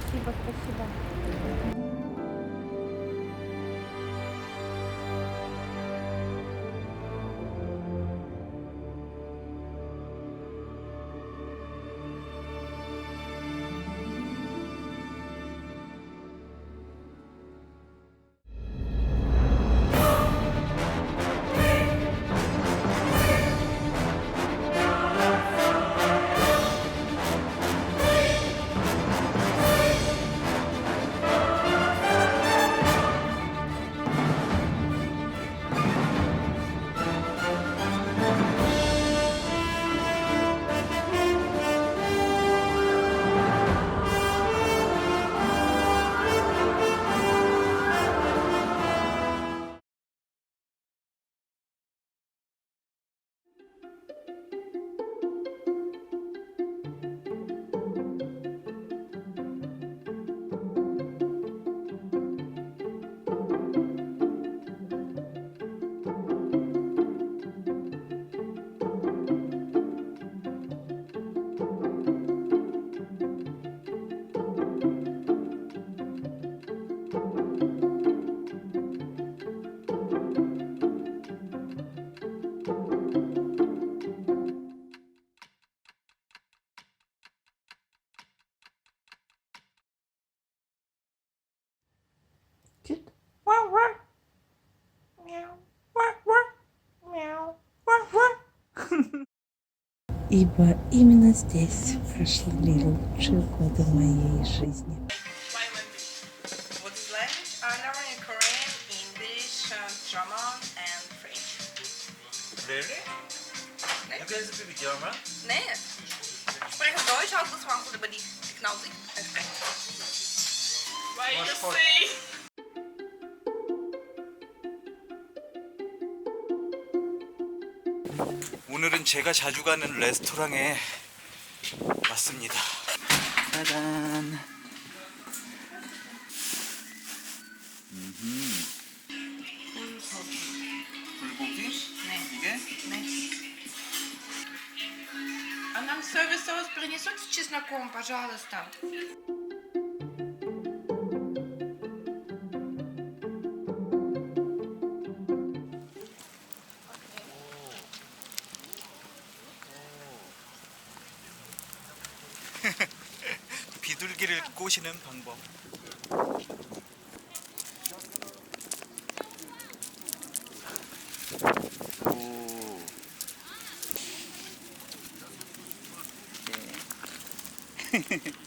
спасибо спасибо. ибо именно здесь прошли лучшие годы моей жизни. Really? Nee? Heb jij eens een diploma? Nee. Ik spreek Duits, altijd, maar goed, ik ben niet knalzig. Why you say? 제가 자주 가는 레스토랑에 왔습니다. 짜잔. 음흠. 불고기? Nee. 이게? Nee. А нам сервис соус принесут с чесноком, пожалуйста. 하시는 방법 오. 네.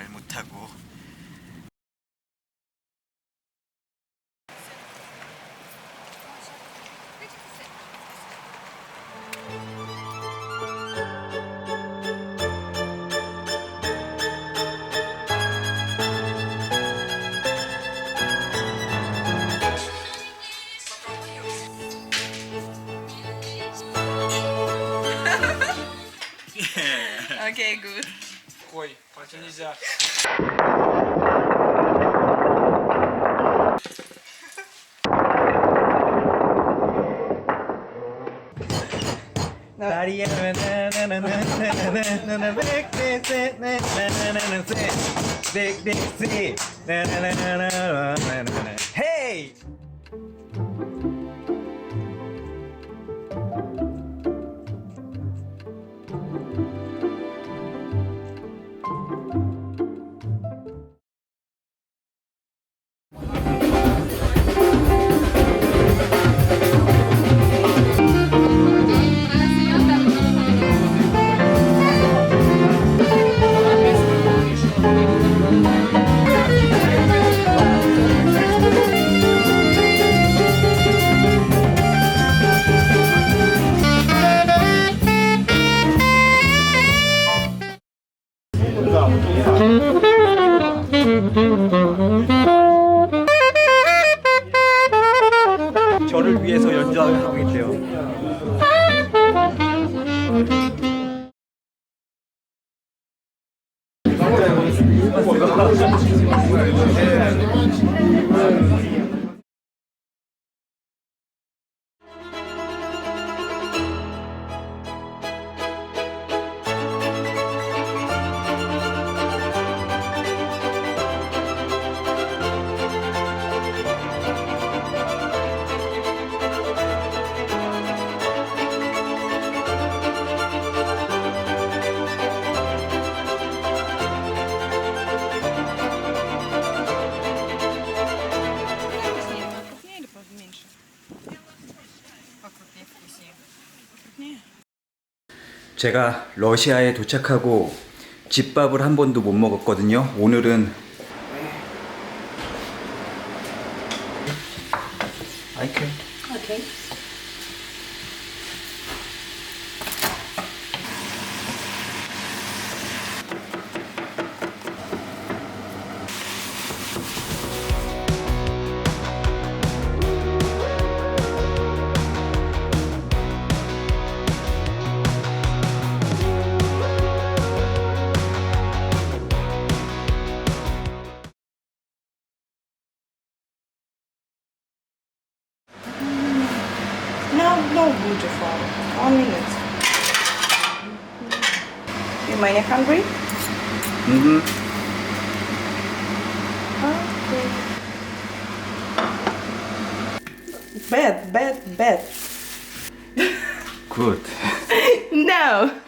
잘못 타고 Okay, good. Ой, チュニジア。제가 러시아에 도착하고 집밥을 한 번도 못 먹었거든요. 오늘은 Bad, bad, bad. Good. No.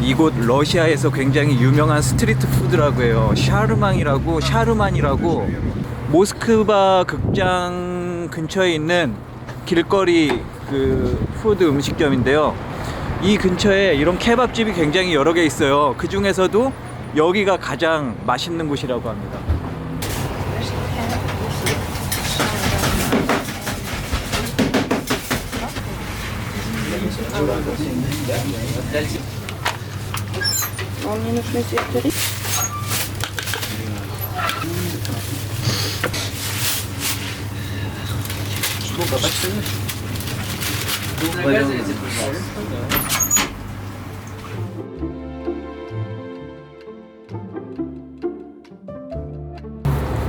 이곳 러시아에서 굉장히 유명한 스트리트 푸드라고 해요. 샤르망이라고 샤르만이라고 모스크바 극장 근처에 있는 길거리 그 푸드 음식점인데요. 이 근처에 이런 케밥집이 굉장히 여러 개 있어요. 그 중에서도 여기가 가장 맛있는 곳이라고 합니다.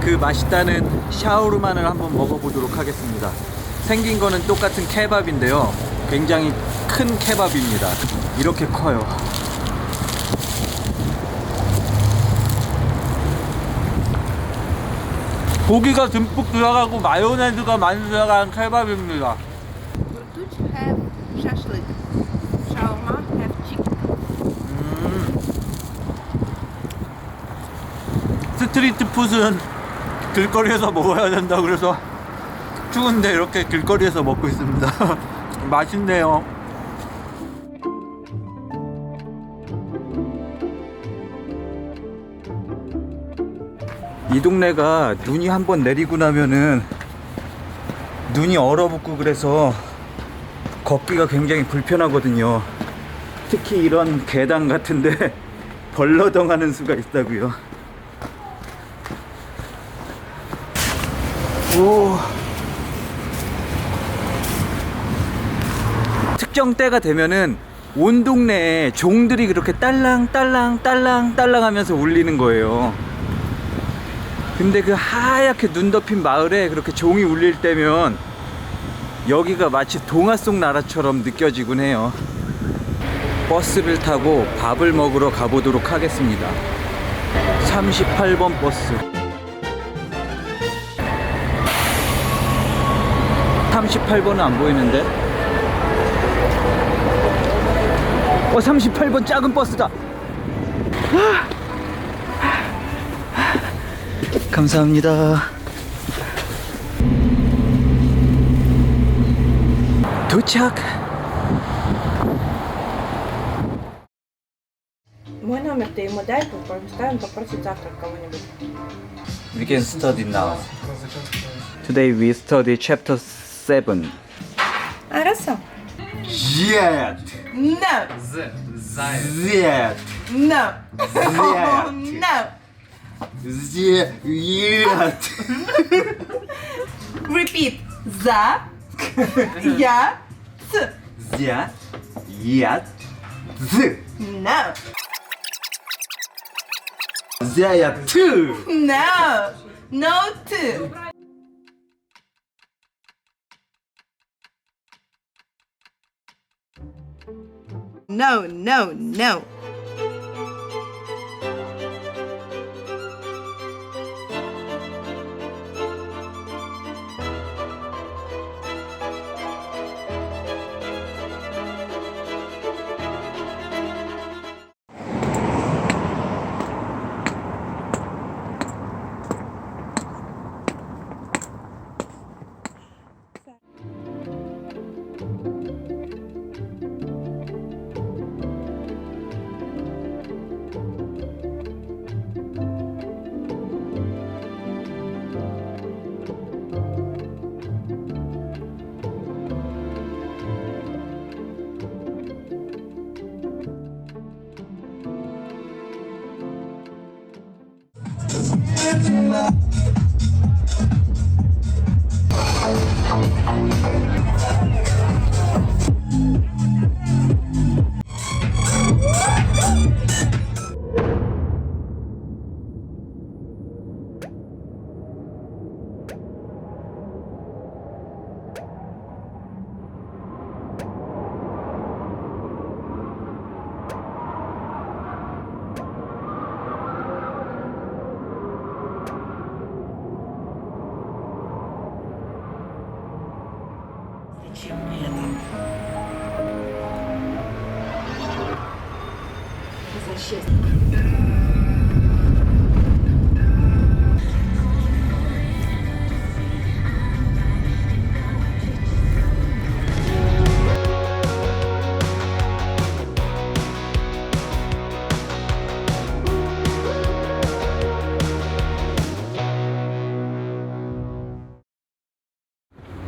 그 맛있다는 샤오르만을 한번 먹어보도록 하겠습니다. 생긴 거는 똑같은 케밥인데요. 굉장히 큰 케밥입니다. 이렇게 커요. 고기가 듬뿍 들어가고 마요네즈가 많이 들어간 케밥입니다. Dutch have shashlik. Shawarma have chicken. 음. 스트리트 푸드는 길거리에서 먹어야 된다 그래서 추운데 이렇게 길거리에서 먹고 있습니다. 맛있네요. 이 동네가 눈이 한번 내리고 나면은 눈이 얼어붙고 그래서 걷기가 굉장히 불편하거든요. 특히 이런 계단 같은데 벌러덩하는 수가 있다고요. 오. 특정 때가 되면은 온 동네에 종들이 그렇게 딸랑 딸랑 딸랑 딸랑 하면서 울리는 거예요. 근데 그 하얗게 눈 덮인 마을에 그렇게 종이 울릴 때면 여기가 마치 동화 속 나라처럼 느껴지곤 해요. 버스를 타고 밥을 먹으러 가보도록 하겠습니다. 38번 버스. 38번은 안 보이는데? 어, 38번 작은 버스다. 감사합니다. 도착. Мой номер ты ему дай, поставим, попросить завтра кого-нибудь. We can study now. Today we study chapter 7. Хорошо. Yet. No. Yet. No. Yet. No. Yet. Repeat. За. Я. С. Yet. Yet. Z. No. Yet. Two. No. No two. No, no, no.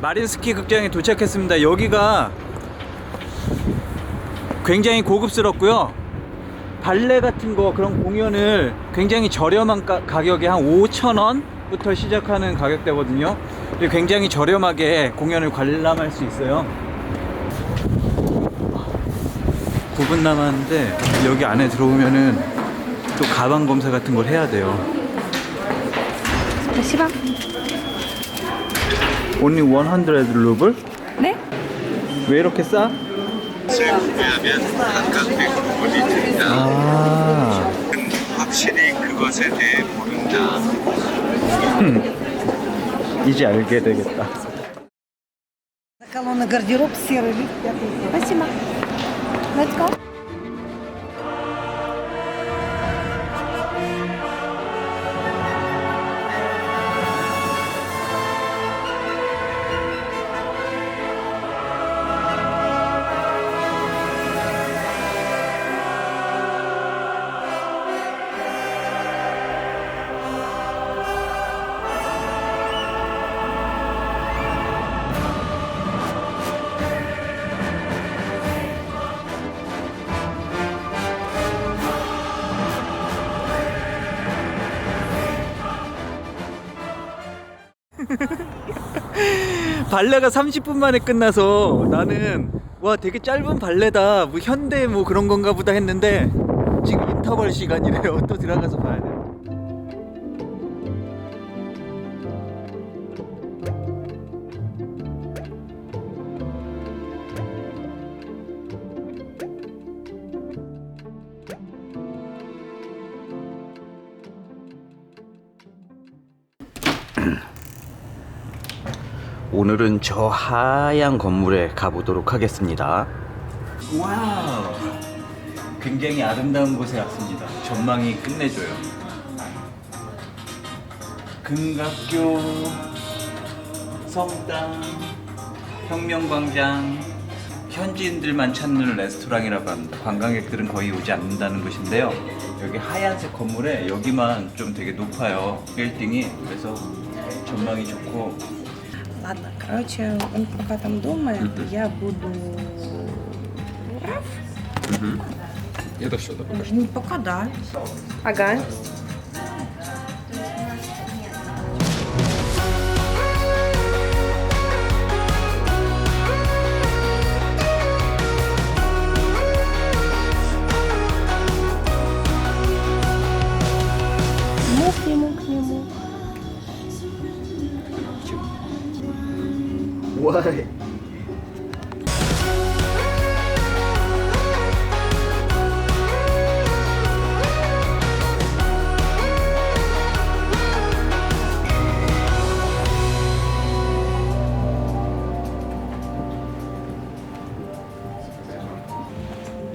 마린스키 극장에 도착했습니다. 여기가 굉장히 고급스럽고요. 발레 같은 거 그런 공연을 굉장히 저렴한 가, 격에한 5천원부터 시작하는 가격대거든요. 굉장히 저렴하게 공연을 관람할 수 있어요. 9분 남았는데 여기 안에 들어오면은 또 가방 검사 같은 걸 해야 돼요. 1 0 Only 100 루블? 네? 왜 이렇게 싸? 구매하면 각각 100불이 든다. 아. 확실히 그것에 대해 모른다. 이제 알게 되겠다. Колонна гардероб серый лифт, пятый этаж. Спасибо. Let's go. 발레가 30분 만에 끝나서 나는 와 되게 짧은 발레다. 뭐 현대 뭐 그런 건가 보다 했는데 지금 인터벌 시간이래요. 또 들어가서 봐야 돼 오늘은 저 하얀 건물에 가보도록 하겠습니다. 와, 굉장히 아름다운 곳에 왔습니다. 전망이 끝내줘요. 금각교, 성당, 혁명광장, 현지인들만 찾는 레스토랑이라고 합니다. 관광객들은 거의 오지 않는다는 곳인데요. 여기 하얀색 건물에 여기만 좀 되게 높아요. 빌딩이. 그래서 전망이 좋고 Короче, он пока там думает, mm -hmm. я буду прав. Mm -hmm. Это все, да, пока что? Ну, пока да. Ага.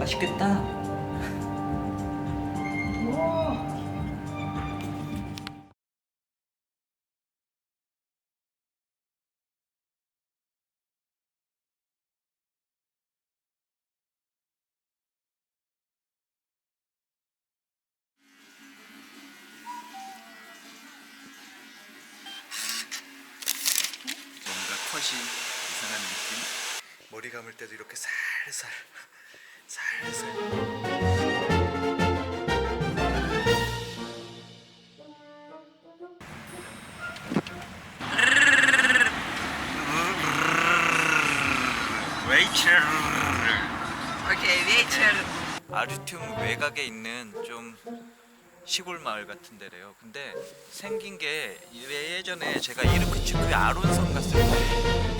맛있겠다. 뭔가 컷이 이상한 느낌? 머리 감을 때도 이렇게 살살 살살. 웨이첼. 아르툼 외곽에 있는 좀 시골 마을 같은 데래요. 근데 생긴 게 예전에 제가 이르크 축구의 아론섬 갔을 때